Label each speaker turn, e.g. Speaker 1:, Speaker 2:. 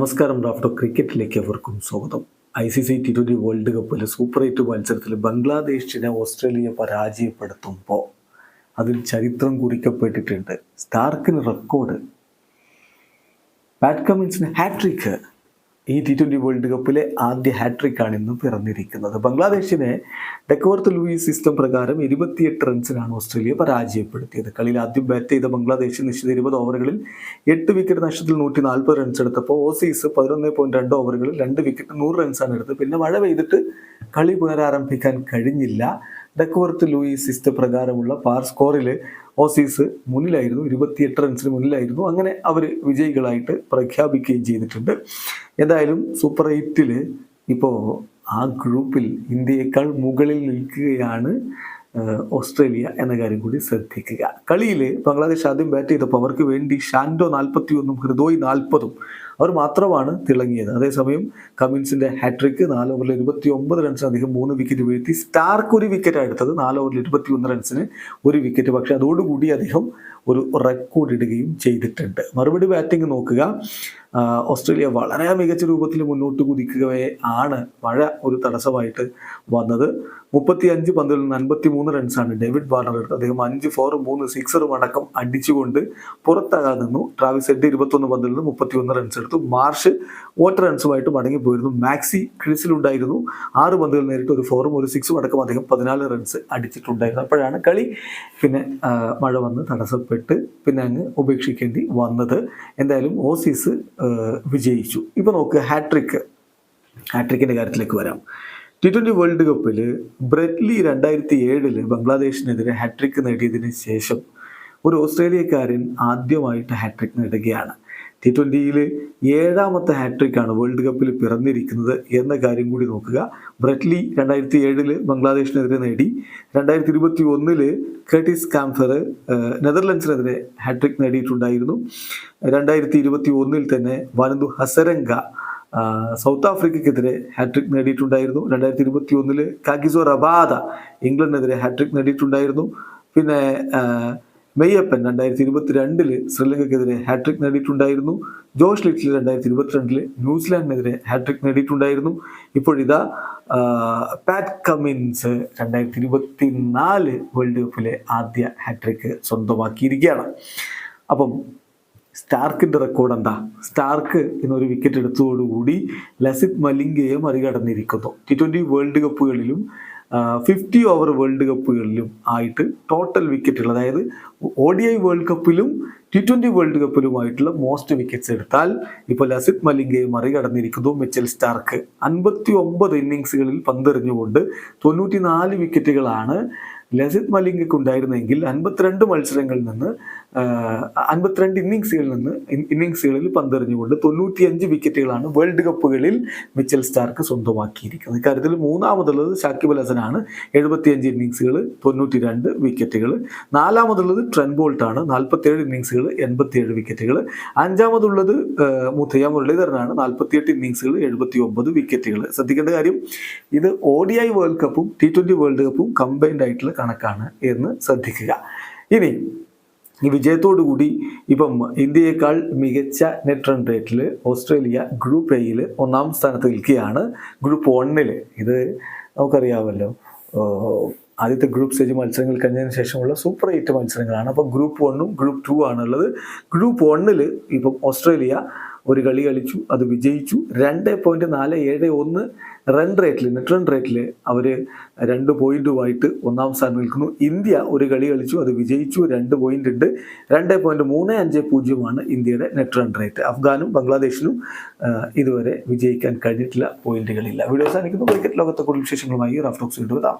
Speaker 1: നമസ്കാരം റാഫ്റ്റോ ക്രിക്കറ്റിലേക്ക് അവർക്കും സ്വാഗതം. I C C T twenty world കപ്പിൽ സൂപ്പർ എയ്റ്റ് മത്സരത്തിൽ ബംഗ്ലാദേശിനെ ഓസ്ട്രേലിയ പരാജയപ്പെടുത്തുമ്പോൾ അതിൽ ചരിത്രം കുറിക്കപ്പെട്ടിട്ടുണ്ട്. സ്റ്റാർക്കിന് റെക്കോർഡ് പാറ്റ് കമിൻസിന് ഹാട്രിക്ക് ഈ ടി ട്വന്റി വേൾഡ് കപ്പിലെ ആദ്യ ഹാട്രിക്കാണ് ഇന്ന് പിറന്നിരിക്കുന്നത്. ബംഗ്ലാദേശിനെ ഡെക്കോർത്ത് ലൂയിസ് സിസ്റ്റം പ്രകാരം ഇരുപത്തിയെട്ട് റൺസിനാണ് ഓസ്ട്രേലിയ പരാജയപ്പെടുത്തിയത്. കളിയിൽ ആദ്യം ബാറ്റ് ചെയ്ത ബംഗ്ലാദേശ് നിശ്ചിത ഇരുപത് ഓവറുകളിൽ എട്ട് വിക്കറ്റ് നഷ്ടത്തിൽ നൂറ്റി നാൽപ്പത് റൺസ് എടുത്തപ്പോൾ ഓസീസ് പതിനൊന്ന് പോയിന്റ് രണ്ട് ഓവറുകളിൽ രണ്ട് വിക്കറ്റ് നൂറ് റൺസാണ് എടുത്തത്. പിന്നെ മഴ പെയ്തിട്ട് കളി പുനരാരംഭിക്കാൻ കഴിഞ്ഞില്ല. ഡെക്കോർത്ത് ലൂയിസ് സിസ്റ്റം പ്രകാരമുള്ള പാർ സ്കോറിൽ ഓസീസ് മുന്നിലായിരുന്നു ഇരുപത്തിയെട്ട് റൺസിന് മുന്നിലായിരുന്നു. അങ്ങനെ അവർ വിജയികളായിട്ട് പ്രഖ്യാപിക്കുകയും ചെയ്തിട്ടുണ്ട്. എന്തായാലും സൂപ്പർ എയ്റ്റിൽ ഇപ്പോൾ ആ ഗ്രൂപ്പിൽ ഇന്ത്യയേക്കാൾ മുകളിൽ നിൽക്കുകയാണ് ഓസ്ട്രേലിയ എന്ന കാര്യം കൂടി ശ്രദ്ധിക്കുക. കളിയിൽ ബംഗ്ലാദേശ് ആദ്യം ബാറ്റ് ചെയ്തപ്പോൾ അവർക്ക് വേണ്ടി ഷാൻഡോ നാൽപ്പത്തി ഒന്നും ഹൃദോയ് നാൽപ്പതും അവർ മാത്രമാണ് തിളങ്ങിയത്. അതേസമയം കമിൻസിന്റെ ഹാട്രിക്ക് നാല് ഓവറിൽ ഇരുപത്തി ഒമ്പത് റൺസിന് അദ്ദേഹം മൂന്ന് വിക്കറ്റ് വീഴ്ത്തി സ്റ്റാർക്ക് ഒരു വിക്കറ്റ് എടുത്തത്. നാല് ഓവറിൽ ഇരുപത്തി ഒന്ന് റൺസിന് ഒരു വിക്കറ്റ് പക്ഷേ അതോടുകൂടി അദ്ദേഹം ഒരു റെക്കോർഡ് ഇടുകയും ചെയ്തിട്ടുണ്ട്. മറുപടി ബാറ്റിംഗ് നോക്കുക. ഓസ്ട്രേലിയ വളരെ മികച്ച രൂപത്തിൽ മുന്നോട്ട് കുതിക്കുകയെ ആണ് മഴ ഒരു തടസ്സമായിട്ട് വന്നത്. മുപ്പത്തി അഞ്ച് പന്തിൽ നിന്ന് അൻപത്തി മൂന്ന് റൺസാണ് ഡേവിഡ് വാർണർ എടുത്തത്. അദ്ദേഹം അഞ്ച് ഫോറും മൂന്ന് സിക്സറും അടക്കം അടിച്ചുകൊണ്ട് പുറത്താകാൻ നിന്നു. ട്രാവിസ് ഹെഡ് ഇരുപത്തൊന്ന് പന്തിൽ നിന്ന് മുപ്പത്തി ഒന്ന് റൺസ് എടുത്തു. മാർഷ് ഓട്ട് റൺസുമായിട്ട് മടങ്ങിപ്പോയിരുന്നു. മാക്സി ക്രീസിലുണ്ടായിരുന്നു. ആറ് പന്തുകൾ നേരിട്ട് ഒരു ഫോറും ഒരു സിക്സും അടക്കം അദ്ദേഹം പതിനാല് റൺസ് അടിച്ചിട്ടുണ്ടായിരുന്നു. അപ്പോഴാണ് കളി പിന്നെ മഴ വന്ന് തടസ്സപ്പെട്ട് പിന്നെ അങ്ങ് ഉപേക്ഷിക്കേണ്ടി വന്നത്. എന്തായാലും ഓസീസ് വിജയിച്ചു. ഇപ്പോൾ നോക്ക് ഹാട്രിക്ക് ഹാട്രിക്കിന്റെ കാര്യത്തിലേക്ക് വരാം. ടി ട്വന്റി വേൾഡ് കപ്പിൽ ബ്രെഡ്ലി രണ്ടായിരത്തി ഏഴിൽ ബംഗ്ലാദേശിനെതിരെ ഹാട്രിക്ക് നേടിയതിന് ശേഷം ഒരു ഓസ്ട്രേലിയക്കാരൻ ആദ്യമായിട്ട് ഹാട്രിക് നേടുകയാണ്. ടി ട്വന്റിയിൽ ഏഴാമത്തെ ഹാട്രിക്കാണ് വേൾഡ് കപ്പിൽ പിറന്നിരിക്കുന്നത് എന്ന കാര്യം കൂടി നോക്കുക. ബ്രെറ്റ്ലി രണ്ടായിരത്തി ഏഴിൽ ബംഗ്ലാദേശിനെതിരെ നേടി. രണ്ടായിരത്തി ഇരുപത്തി ഒന്നിൽ കേട്ടിസ് കാംഫർ നെതർലൻഡ്സിനെതിരെ ഹാട്രിക് നേടിയിട്ടുണ്ടായിരുന്നു. രണ്ടായിരത്തി ഇരുപത്തി ഒന്നിൽ തന്നെ വനന്തു ഹസരംഗ സൗത്ത് ആഫ്രിക്കയ്ക്കെതിരെ ഹാട്രിക് നേടിയിട്ടുണ്ടായിരുന്നു. രണ്ടായിരത്തി ഇരുപത്തി ഒന്നിൽ കാഗിസോ റബാദ ഇംഗ്ലണ്ടിനെതിരെ ഹാട്രിക് നേടിയിട്ടുണ്ടായിരുന്നു. പിന്നെ മെയ്യപ്പൻ രണ്ടായിരത്തി ഇരുപത്തി രണ്ടിൽ ശ്രീലങ്കയ്ക്കെതിരെ ഹാട്രിക് നേടിയിട്ടുണ്ടായിരുന്നു. ജോഷ് ലിറ്റിൽ രണ്ടായിരത്തി ഇരുപത്തിരണ്ടിൽ ന്യൂസിലാൻഡിനെതിരെ ഹാട്രിക് നേടിയിട്ടുണ്ടായിരുന്നു. ഇപ്പോഴിതാ പാറ്റ് കമിൻസ് രണ്ടായിരത്തി ഇരുപത്തി നാല് വേൾഡ് കപ്പിലെ ആദ്യ ഹാട്രിക് സ്വന്തമാക്കിയിരിക്കുകയാണ്. അപ്പം സ്റ്റാർക്കിന്റെ റെക്കോർഡ് എന്താ? സ്റ്റാർക്ക് എന്നൊരു വിക്കറ്റ് എടുത്തതോടുകൂടി ലസിത് മലിംഗയെ മറികടന്നിരിക്കുന്നു. ടി ട്വന്റി വേൾഡ് കപ്പുകളിലും ഫിഫ്റ്റി ഓവർ വേൾഡ് കപ്പുകളിലും ആയിട്ട് ടോട്ടൽ വിക്കറ്റുകൾ അതായത് ഒ ഡി ഐ വേൾഡ് കപ്പിലും ടി ട്വന്റി വേൾഡ് കപ്പിലുമായിട്ടുള്ള മോസ്റ്റ് വിക്കറ്റ്സ് എടുത്താൽ ഇപ്പോൾ ലസിത് മലിംഗയെ മറികടന്നിരിക്കുന്നു മിച്ചൽ സ്റ്റാർക്ക്. അൻപത്തി ഒമ്പത് ഇന്നിങ്സുകളിൽ പന്തെറിഞ്ഞുകൊണ്ട് തൊണ്ണൂറ്റി നാല് വിക്കറ്റുകളാണ് ലസിത് മലിംഗയ്ക്ക് ഉണ്ടായിരുന്നെങ്കിൽ അൻപത്തിരണ്ട് മത്സരങ്ങളിൽ നിന്ന് അൻപത്തിരണ്ട് ഇന്നിങ്സുകളിൽ നിന്ന് ഇന്നിങ്സുകളിൽ പന്തെറിഞ്ഞുകൊണ്ട് തൊണ്ണൂറ്റിയഞ്ച് വിക്കറ്റുകളാണ് വേൾഡ് കപ്പുകളിൽ മിച്ചൽ സ്റ്റാർക്ക് സ്വന്തമാക്കിയിരിക്കുന്നത്. ഇക്കാര്യത്തിൽ മൂന്നാമതുള്ളത് ഷാക്കിബ് ഹസനാണ്. എഴുപത്തിയഞ്ച് ഇന്നിങ്സുകൾ തൊണ്ണൂറ്റി രണ്ട് വിക്കറ്റുകൾ. നാലാമതുള്ളത് ട്രെൻ ബോൾട്ടാണ്. നാൽപ്പത്തിയേഴ് ഇന്നിങ്സുകൾ എൺപത്തിയേഴ് വിക്കറ്റുകൾ. അഞ്ചാമതുള്ളത് മുത്തയ്യ മുരളീധരനാണ്. നാൽപ്പത്തിയെട്ട് ഇന്നിങ്സുകൾ എഴുപത്തി ഒമ്പത് വിക്കറ്റുകൾ. ശ്രദ്ധിക്കേണ്ട കാര്യം ഇത് ഒ ഡി ഐ വേൾഡ് കപ്പും ടി ട്വന്റി വേൾഡ് കപ്പും കമ്പൈൻഡ് ആയിട്ടുള്ള കണക്കാണ് എന്ന് ശ്രദ്ധിക്കുക. ഇനി വിജയത്തോടു കൂടി ഇപ്പം ഇന്ത്യയേക്കാൾ മികച്ച നെറ്റ് റൺ റേറ്റിൽ ഓസ്ട്രേലിയ ഗ്രൂപ്പ് എയിൽ ഒന്നാം സ്ഥാനത്ത് നിൽക്കുകയാണ്. ഗ്രൂപ്പ് വണ്ണിൽ ഇത് നമുക്കറിയാമല്ലോ. ആദ്യത്തെ ഗ്രൂപ്പ് സ്റ്റേജ് മത്സരങ്ങൾ കഴിഞ്ഞതിന് ശേഷമുള്ള സൂപ്പർ എയ്റ്റ് മത്സരങ്ങളാണ്. അപ്പോൾ ഗ്രൂപ്പ് വണ്ണും ഗ്രൂപ്പ് ടു ആണുള്ളത്. ഗ്രൂപ്പ് വണ്ണിൽ ഇപ്പം ഓസ്ട്രേലിയ ഒരു കളി കളിച്ചു അത് വിജയിച്ചു. രണ്ട് പോയിന്റ് നാല് ഏഴ് ഒന്ന് റൺ റേറ്റിൽ നെറ്റ് റൺ റേറ്റിൽ അവർ രണ്ട് പോയിന്റുമായിട്ട് ഒന്നാം സ്ഥാനം നിൽക്കുന്നു. ഇന്ത്യ ഒരു കളി കളിച്ചു അത് വിജയിച്ചു രണ്ട് പോയിന്റ് ഉണ്ട്. രണ്ട് പോയിന്റ് മൂന്ന് അഞ്ച് പൂജ്യമാണ് ഇന്ത്യയുടെ നെറ്റ് റൺ റേറ്റ് അഫ്ഗാനും ബംഗ്ലാദേശിനും ഇതുവരെ വിജയിക്കാൻ കഴിഞ്ഞിട്ടില്ല പോയിന്റുകളില്ല വീഡിയോസ് അവസാനിക്കുന്നു. ക്രിക്കറ്റ് ലോകത്തെ കൂടുതൽ വിശേഷങ്ങളുമായി റഫ് ടോക്സ് വീണ്ടും വരാം.